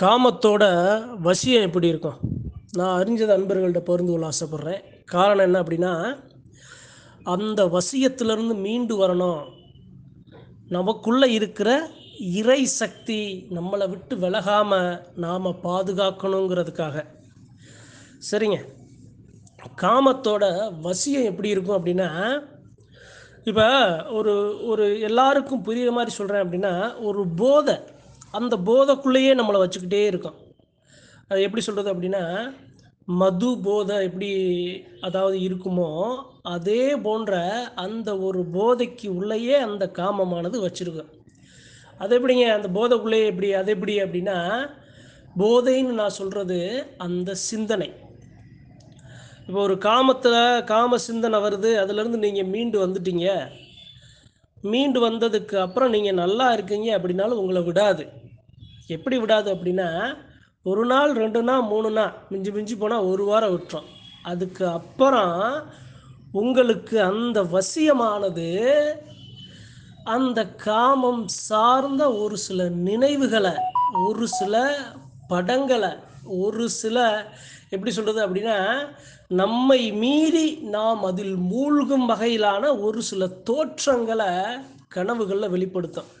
காமத்தோட வசியம் எப்படி இருக்கும்? நான் அறிஞ்சது அன்பர்கள்ட்ட பகிர்ந்து கொள்ள ஆசைப்பட்றேன். காரணம் என்ன அப்படின்னா அந்த வசியத்திலிருந்து மீண்டு வரணும். நமக்குள்ளே இருக்கிற இறை சக்தி நம்மளை விட்டு விலகாமல் நாம் பாதுகாக்கணுங்கிறதுக்காக. சரிங்க. காமத்தோட வசியம் எப்படி இருக்கும் அப்படின்னா இப்போ ஒரு ஒரு எல்லாருக்கும் புரியுற மாதிரி சொல்கிறேன் அப்படின்னா ஒரு போதை அந்த போதைக்குள்ளேயே நம்மளை வச்சுக்கிட்டே இருக்கும் அது எப்படி சொல்கிறது அப்படின்னா மது போதை எப்படி அதாவது இருக்குமோ அதே போன்ற அந்த ஒரு போதைக்கு உள்ளேயே அந்த காமமானது வச்சுருக்கும் அது எப்படிங்க அந்த போதைக்குள்ளேயே எப்படி அது எப்படி அப்படின்னா போதைன்னு நான் சொல்கிறது அந்த சிந்தனை. இப்போ ஒரு காமத்தில் காம சிந்தனை வருது அதுலேருந்து நீங்கள் மீண்டு வந்துட்டீங்க. மீண்டு வந்ததுக்கு அப்புறம் நீங்கள் நல்லா இருக்கீங்க அப்படின்னாலும் உங்களை விடாது. எப்படி விடாது அப்படின்னா ஒரு நாள் ரெண்டு நாள் மூணு நாள் மிஞ்சி மிஞ்சி போனால் ஒரு வாரம் விட்டுரும். அதுக்கு அப்புறம் உங்களுக்கு அந்த வசியமானது அந்த காமம் சார்ந்த ஒரு சில நினைவுகளை ஒரு சில படங்களை ஒரு சில எப்படி சொல்கிறது அப்படின்னா நம்மை மீறி நாம் அதில் மூழ்கும் வகையிலான ஒரு சில தோற்றங்களை கனவுகளில் வெளிப்படுத்தும்.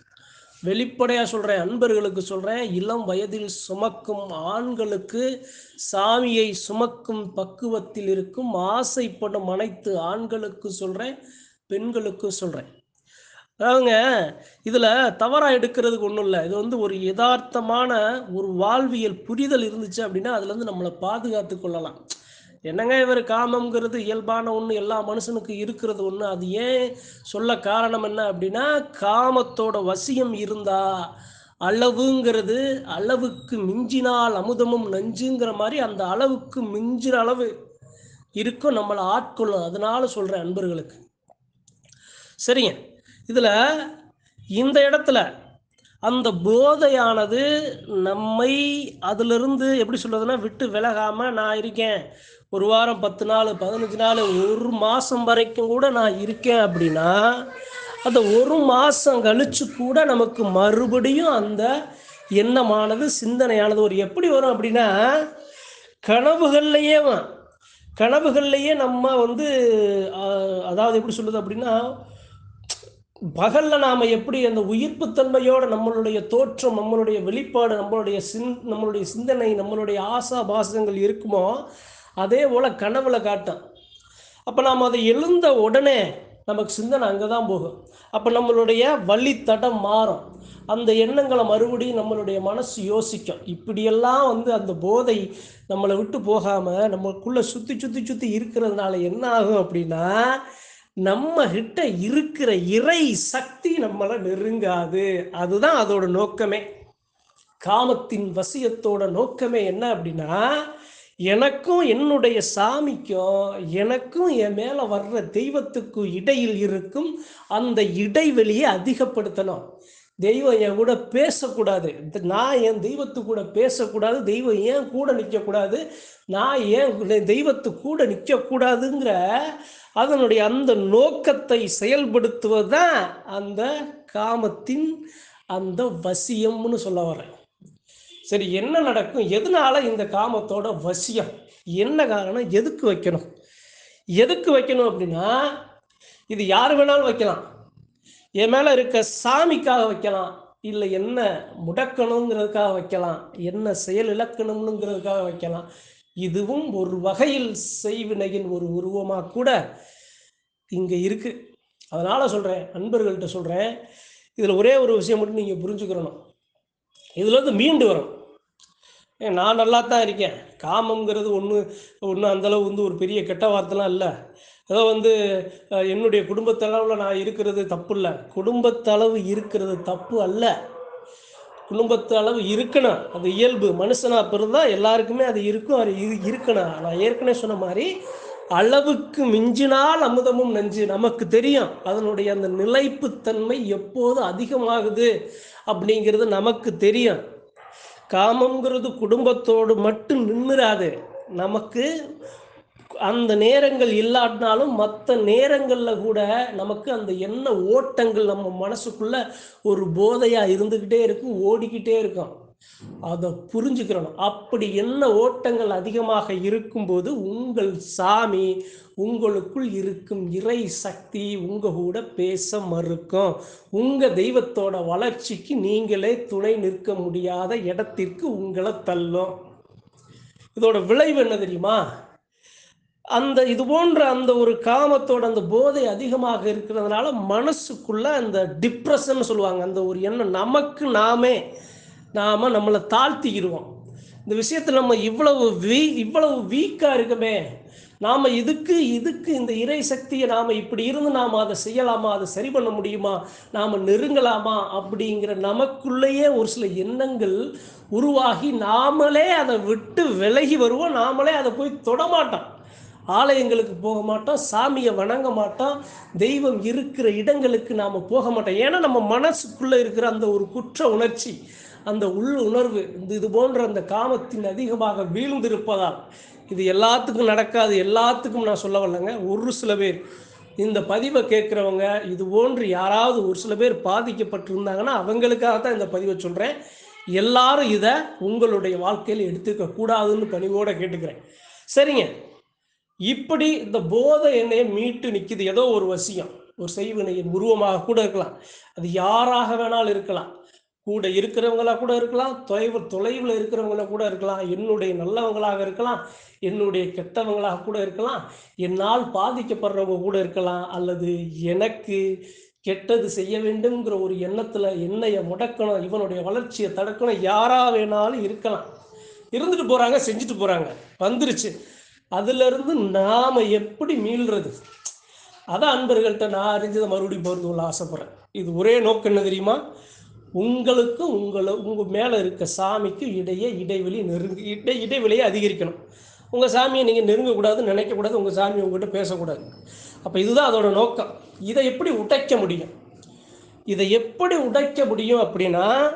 வெளிப்படையாக சொல்கிறேன் அன்பர்களுக்கு சொல்கிறேன் இளம் வயதில் சுமக்கும் ஆண்களுக்கு சாமியை சுமக்கும் பக்குவத்தில் இருக்கும் ஆசைப்படும் அனைத்து ஆண்களுக்கு சொல்கிறேன் பெண்களுக்கும் சொல்கிறேன் அதாவதுங்க இதில் தவறாக எடுக்கிறதுக்கு ஒன்றும் இல்லை. இது வந்து ஒரு யதார்த்தமான ஒரு வாழ்வியல் புரிதல் இருந்துச்சு அப்படின்னா அதுலேருந்து நம்மளை பாதுகாத்து கொள்ளலாம். என்னங்க இவர் காமங்கிறது இயல்பான ஒன்று எல்லா மனுஷனுக்கும் இருக்கிறது ஒன்று அது ஏன் சொல்ல காரணம் என்ன அப்படின்னா காமத்தோட வசியம் இருந்தா அளவுங்கிறது அளவுக்கு மிஞ்சினால் அமுதமும் நஞ்சுங்கிற மாதிரி அந்த அளவுக்கு மிஞ்சிற அளவு இருக்கும் நம்மளை ஆட்கொள்ளும். அதனால சொல்கிறேன் அன்பர்களுக்கு. சரிங்க. இதில் இந்த இடத்துல அந்த போதையானது நம்மை அதிலிருந்து எப்படி சொல்றதுன்னா விட்டு விலகாமல் நான் இருக்கேன் ஒரு வாரம் பத்து நாள் பதினஞ்சு நாள் ஒரு மாதம் வரைக்கும் கூட நான் இருக்கேன் அப்படின்னா அந்த ஒரு மாதம் கழிச்சு கூட நமக்கு மறுபடியும் அந்த எண்ணமானது சிந்தனையானது ஒரு எப்படி வரும் அப்படின்னா கனவுகள்லையே கனவுகள்லையே நம்ம வந்து அதாவது எப்படி சொல்லுது அப்படின்னா பகலில் நாம் எப்படி அந்த உயிர்ப்புத்தன்மையோட நம்மளுடைய தோற்றம் நம்மளுடைய வெளிப்பாடு நம்மளுடைய சிந் நம்மளுடைய சிந்தனை நம்மளுடைய ஆசா பாசங்கள் இருக்குமோ அதே போல் கனவுல காட்டும். அப்போ நாம் அதை எழுந்த உடனே நமக்கு சிந்தனை அங்கே தான் போகும். அப்போ நம்மளுடைய வழித்தடம் மாறும். அந்த எண்ணங்களை மறுபடியும் நம்மளுடைய மனசு யோசிக்கும். இப்படியெல்லாம் வந்து அந்த போதை நம்மளை விட்டு போகாமல் நம்மளுக்குள்ளே சுற்றி சுற்றி சுற்றி இருக்கிறதுனால என்ன ஆகும் அப்படின்னா நம்ம கிட்ட இருக்கிற இறை சக்தி நம்மளை நெருங்காது. அதுதான் அதோட நோக்கமே. காமத்தின் வசியத்தோட நோக்கமே என்ன அப்படின்னா எனக்கும் என்னுடைய சாமிக்கும் எனக்கும் என் மேலே வர்ற தெய்வத்துக்கும் இடையில் இருக்கும் அந்த இடைவெளியை அதிகப்படுத்தணும். தெய்வம் என் கூட பேசக்கூடாது. நான் என் தெய்வத்து கூட பேசக்கூடாது. தெய்வம் ஏன் கூட நிற்கக்கூடாது நான் ஏன் தெய்வத்து கூட நிற்கக்கூடாதுங்கிற அதனுடைய அந்த நோக்கத்தை செயல்படுத்துவது தான் அந்த காமத்தின் அந்த வசியம்னு சொல்ல வரேன். சரி என்ன நடக்கும்? எதனால இந்த காமத்தோட வசியம்? என்ன காரணம்? எதுக்கு வைக்கணும்? எதுக்கு வைக்கணும் அப்படின்னா இது யார் வேணாலும் வைக்கலாம். என் மேலே இருக்க சாமிக்காக வைக்கலாம். இல்லை என்ன முடக்கணுங்கிறதுக்காக வைக்கலாம். என்ன செயல் இழக்கணுங்கிறதுக்காக வைக்கலாம். இதுவும் ஒரு வகையில் செய்வினையின் ஒரு உருவமாக கூட இங்கே இருக்கு. அதனால் சொல்கிறேன் நண்பர்கள்ட்ட சொல்கிறேன் இதில் ஒரே ஒரு விஷயம் மட்டும் நீங்கள் புரிஞ்சுக்கிறணும் இதில் வந்து மீண்டு வரும். நான் நல்லா தான் இருக்கேன் காமங்கிறது ஒன்று ஒன்று அந்தளவு வந்து ஒரு பெரிய கெட்ட வார்த்தைலாம் இல்லை. ஏதோ வந்து என்னுடைய குடும்பத்தளவில் நான் இருக்கிறது தப்பு இல்லை குடும்பத்தளவு இருக்கிறது தப்பு அல்ல. குடும்பத்தளவு இருக்கணும். அது இயல்பு. மனுஷனாக பிறந்தா எல்லாருக்குமே அது இருக்கும் அது இது இருக்கணும். நான் ஏற்கனவே சொன்ன மாதிரி அளவுக்கு மிஞ்சினால் அமுதமும் நஞ்சு. நமக்கு தெரியும் அதனுடைய அந்த நிலைப்புத்தன்மை எப்போது அதிகமாகுது அப்படிங்கிறது நமக்கு தெரியும். காமங்கிறது குடும்பத்தோடு மட்டும் நின்றுராது நமக்கு அந்த நேரங்கள் இல்லாட்டினாலும் மற்ற நேரங்களில் கூட நமக்கு அந்த எண்ண ஓட்டங்கள் நம்ம மனசுக்குள்ள ஒரு போதையாக இருந்துக்கிட்டே இருக்கும் ஓடிக்கிட்டே இருக்கும். அதை புரிஞ்சுக்கிறணும். அப்படி என்ன ஓட்டங்கள் அதிகமாக இருக்கும்போது உங்கள் சாமி உங்களுக்குள் இருக்கும் இறை சக்தி உங்க கூட பேச மறுக்கும். உங்க தெய்வத்தோட வளர்ச்சிக்கு நீங்களே துணை நிற்க முடியாத இடத்திற்கு உங்களை தள்ளும். இதோட விளைவு என்ன தெரியுமா? அந்த இது போன்ற அந்த ஒரு காமத்தோட அந்த போதை அதிகமாக இருக்கிறதுனால மனசுக்குள்ள அந்த டிப்ரெஷன் சொல்லுவாங்க. அந்த ஒரு எண்ணம் நமக்கு நாமே நாம் நம்மளை தாழ்த்திக்கிடுவோம். இந்த விஷயத்தில் நம்ம இவ்வளவு வீ இவ்வளவு வீக்காக இருக்குமே. நாம் இதுக்கு இதுக்கு இந்த இறை சக்தியை நாம் இப்படி இருந்து நாம் அதை செய்யலாமா அதை சரி பண்ண முடியுமா நாம் நெருங்கலாமா அப்படிங்கிற நமக்குள்ளேயே ஒரு சில எண்ணங்கள் உருவாகி நாமளே அதை விட்டு விலகி வருவோம். நாமளே அதை போய் தொடமாட்டோம் ஆலயங்களுக்கு போக மாட்டோம் சாமியை வணங்க மாட்டோம் தெய்வம் இருக்கிற இடங்களுக்கு நாம் போக மாட்டோம். ஏன்னா நம்ம மனசுக்குள்ளே இருக்கிற அந்த ஒரு குற்ற உணர்ச்சி அந்த உள் உணர்வு இந்த இது போன்ற அந்த காமத்தின் அதிகமாக வீழ்ந்திருப்பதால் இது எல்லாத்துக்கும் நடக்காது எல்லாத்துக்கும் நான் சொல்ல வரலங்க. ஒரு சில பேர் இந்த பதிவை கேட்குறவங்க இது போன்று யாராவது ஒரு சில பேர் பாதிக்கப்பட்டிருந்தாங்கன்னா அவங்களுக்காக தான் இந்த பதிவை சொல்கிறேன் எல்லாரும் இதை உங்களுடைய வாழ்க்கையில் எடுத்துக்க கூடாதுன்னு பணிவோட கேட்டுக்கிறேன். சரிங்க. இப்படி இந்த போதை எண்ணெயை மீட்டு நிற்கிது ஏதோ ஒரு வசியம் ஒரு செய்வினையின் உருவமாக கூட இருக்கலாம். அது யாராக வேணாலும் இருக்கலாம். கூட இருக்கிறவங்களா கூட இருக்கலாம் தொலைவு தொலைவில் இருக்கிறவங்கள கூட இருக்கலாம் என்னுடைய நல்லவங்களாக இருக்கலாம் என்னுடைய கெட்டவங்களாக கூட இருக்கலாம் என்னால் பாதிக்கப்படுறவங்க கூட இருக்கலாம் அல்லது எனக்கு கெட்டது செய்ய வேண்டும்ங்கிற ஒரு எண்ணத்தில் என்னைய முடக்கணும் இவனுடைய வளர்ச்சியை தடுக்கணும் யாரா வேணாலும் இருக்கலாம். இருந்துட்டு போகிறாங்க செஞ்சுட்டு போகிறாங்க வந்துருச்சு. அதுலேருந்து நாம் எப்படி மீள்றது? அதான் அன்பர்கள்ட்ட நான் அறிஞ்சதை மறுபடியும் பகிர்ந்து ஆசைப்பட்றேன். இது ஒரே நோக்கம் என்ன தெரியுமா? உங்களுக்கு உங்களை உங்கள் மேலே இருக்க சாமிக்கு இடையே இடைவெளி நெருங்கி இடை இடைவெளியை அதிகரிக்கணும். உங்கள் சாமியை நீங்கள் நெருங்கக்கூடாது நினைக்கக்கூடாது உங்கள் சாமி உங்கள்கிட்ட பேசக்கூடாது. அப்போ இதுதான் அதோட நோக்கம். இதை எப்படி உடைக்க முடியும்? இதை எப்படி உடைக்க முடியும் அப்படின்னா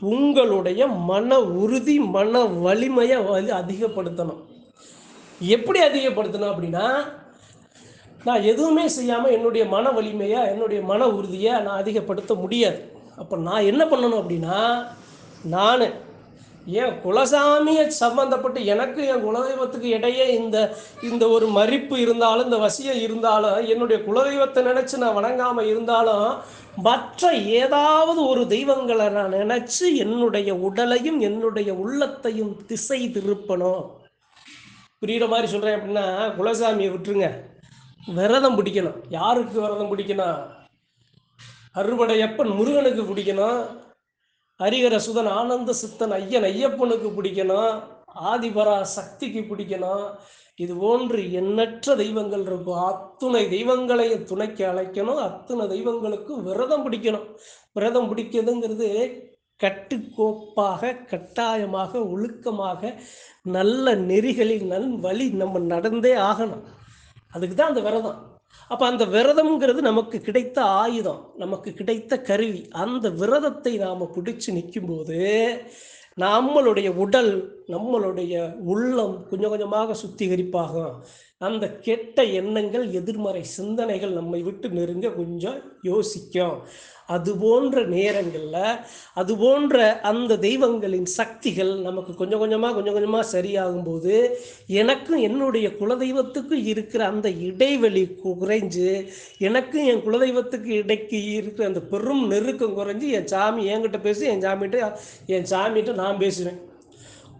உங்களுடைய மன உறுதி மன வலிமையை வலி அதிகப்படுத்தணும். எப்படி அதிகப்படுத்தணும் அப்படின்னா நான் எதுவுமே செய்யாமல் என்னுடைய மன வலிமையை என்னுடைய மன உறுதியை நான் அதிகப்படுத்த முடியாது. அப்போ நான் என்ன பண்ணணும் அப்படின்னா நான் என் குலசாமியை சம்மந்தப்பட்டு எனக்கு என் குலதெய்வத்துக்கு இடையே இந்த இந்த ஒரு மறிப்பு இருந்தாலும் இந்த வசியம் இருந்தாலும் என்னுடைய குலதெய்வத்தை நினச்சி நான் வணங்காமல் இருந்தாலும் மற்ற ஏதாவது ஒரு தெய்வங்களை நான் நினச்சி என்னுடைய உடலையும் என்னுடைய உள்ளத்தையும் திசை திருப்பணும். புரியுற மாதிரி சொல்கிறேன் அப்படின்னா குலசாமியை விட்டுருங்க. விரதம் பிடிக்கணும். யாருக்கு விரதம் பிடிக்கணும்? அறுபடையப்பன் முருகனுக்கு பிடிக்கணும் ஹரிகர சுதன் ஆனந்த சித்தன் ஐயன் ஐயப்பனுக்கு பிடிக்கணும் ஆதிபரா சக்திக்கு பிடிக்கணும் இது போன்று எண்ணற்ற தெய்வங்கள் இருக்கும். அத்துணை தெய்வங்களையும் துணைக்கு அழைக்கணும். அத்துணை தெய்வங்களுக்கும் விரதம் பிடிக்கணும். விரதம் பிடிக்கிறதுங்கிறது கட்டுக்கோப்பாக கட்டாயமாக ஒழுக்கமாக நல்ல நெறிகளில் நல் வழி நம்ம நடந்தே ஆகணும். அதுக்கு தான் அந்த விரதம். அப்போ அந்த விரதம்ங்கிறது நமக்கு கிடைத்த ஆயுதம் நமக்கு கிடைத்த கருவி. அந்த விரதத்தை நாம் பிடிச்சு நிற்கும்போது நம்மளுடைய உடல் நம்மளுடைய உள்ளம் கொஞ்சம் கொஞ்சமாக சுத்திகரிப்பாகும் அந்த கெட்ட எண்ணங்கள் எதிர்மறை சிந்தனைகள் நம்மை விட்டு நெருங்க கொஞ்சம் யோசிக்கும். அது போன்ற நேரங்களில் அது போன்ற அந்த தெய்வங்களின் சக்திகள் நமக்கு கொஞ்சம் கொஞ்சமாக கொஞ்சம் கொஞ்சமாக சரியாகும்போது எனக்கும் என்னுடைய குலதெய்வத்துக்கும் இருக்கிற அந்த இடைவெளி குறைஞ்சு எனக்கும் என் குலதெய்வத்துக்கு இடைக்கு இருக்கிற அந்த பெரும் நெருக்கம் குறைஞ்சு என் சாமி என்கிட்ட பேசி என் சாமிகிட்ட என் சாமிகிட்ட நான் பேசுவேன்.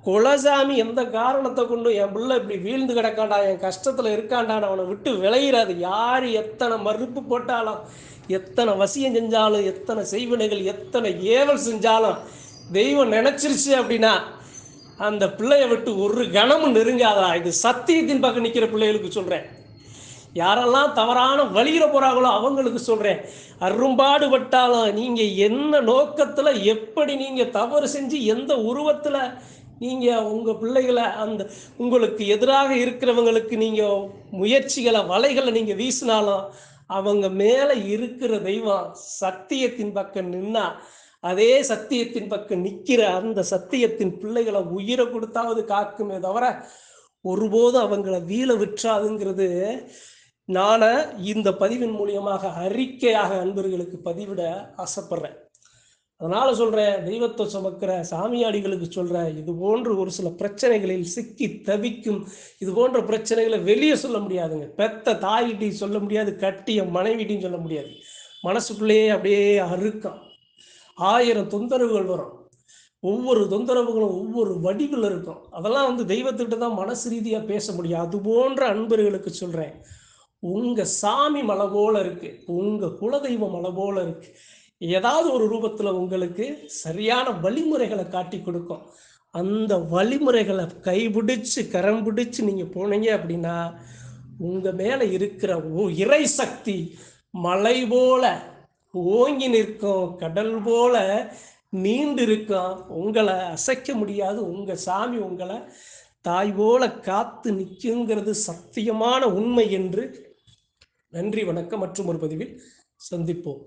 குலசாமி எந்த காரணத்தை கொண்டு என் பிள்ளை இப்படி வீழ்ந்து கிடக்காண்டா என் கஷ்டத்தில் இருக்காண்டான்னு அவனை விட்டு விளையிறாது யார் எத்தனை மறுப்பு போட்டாலும் எத்தனை வசியம் செஞ்சாலும் எத்தனை செய்வினைகள் எத்தனை ஏவல் செஞ்சாலும் தெய்வம் நினச்சிருச்சு அப்படின்னா அந்த பிள்ளையை விட்டு ஒரு கணமும் நெருங்காதா? இது சத்தியத்தின் பக்கம் நிற்கிற பிள்ளைகளுக்கு சொல்கிறேன் யாரெல்லாம் தவறான வழியில் போகிறாங்களோ அவங்களுக்கு சொல்கிறேன் அரும்பாடுபட்டாலும் நீங்கள் என்ன நோக்கத்தில் எப்படி நீங்கள் தவறு செஞ்சு எந்த உருவத்தில் நீங்கள் உங்கள் பிள்ளைகளை அந்த உங்களுக்கு எதிராக இருக்கிறவங்களுக்கு நீங்கள் முயற்சிகளை வலைகளை நீங்கள் வீசினாலும் அவங்க மேலே இருக்கிற தெய்வம் சத்தியத்தின் பக்கம் நின்னா அதே சத்தியத்தின் பக்கம் நிற்கிற அந்த சத்தியத்தின் பிள்ளைகளை உயிரை கொடுத்தாவது காக்குமே தவிர ஒருபோதும் அவங்கள வீழ விற்றாதுங்கிறது நான் இந்த பதிவின் மூலியமாக அறிக்கையாக அன்பர்களுக்கு பதிவிட ஆசைப்படுறேன். அதனால சொல்றேன் தெய்வத்தை சுமக்கிற சாமியாடிகளுக்கு சொல்றேன் இது போன்று ஒரு சில பிரச்சனைகளில் சிக்கி தவிக்கும் இது போன்ற பிரச்சனைகளை வெளியே சொல்ல முடியாதுங்க. பெத்த தாய்கிட்டையும் சொல்ல முடியாது கட்டிய மனைவிட்டையும் சொல்ல முடியாது. மனசுக்குள்ளேயே அப்படியே அறுக்கம். ஆயிரம் தொந்தரவுகள் வரும். ஒவ்வொரு தொந்தரவுகளும் ஒவ்வொரு வடிவில் இருக்கும். அதெல்லாம் வந்து தெய்வத்திட்ட தான் மனசு ரீதியாக பேச முடியும். அது போன்ற அன்பர்களுக்கு சொல்கிறேன் உங்கள் சாமி மலை போல இருக்கு. உங்கள் குலதெய்வம் மலை போல இருக்கு. ஏதாவது ஒரு ரூபத்தில் உங்களுக்கு சரியான வழிமுறைகளை காட்டி கொடுக்கும். அந்த வழிமுறைகளை கைபிடிச்சு கரம் பிடிச்சு நீங்கள் போனீங்க அப்படின்னா உங்கள் மேலே இருக்கிற ஓ- இறை சக்தி மலை போல ஓங்கி நிற்கும் கடல் போல நீண்டு இருக்கும் உங்களை அசைக்க முடியாது. உங்கள் சாமி உங்களை தாய் போல காத்து நிற்குங்கிறது சத்தியமான உண்மை என்று நன்றி வணக்கம் மற்றும் ஒரு பதிவில் சந்திப்போம்.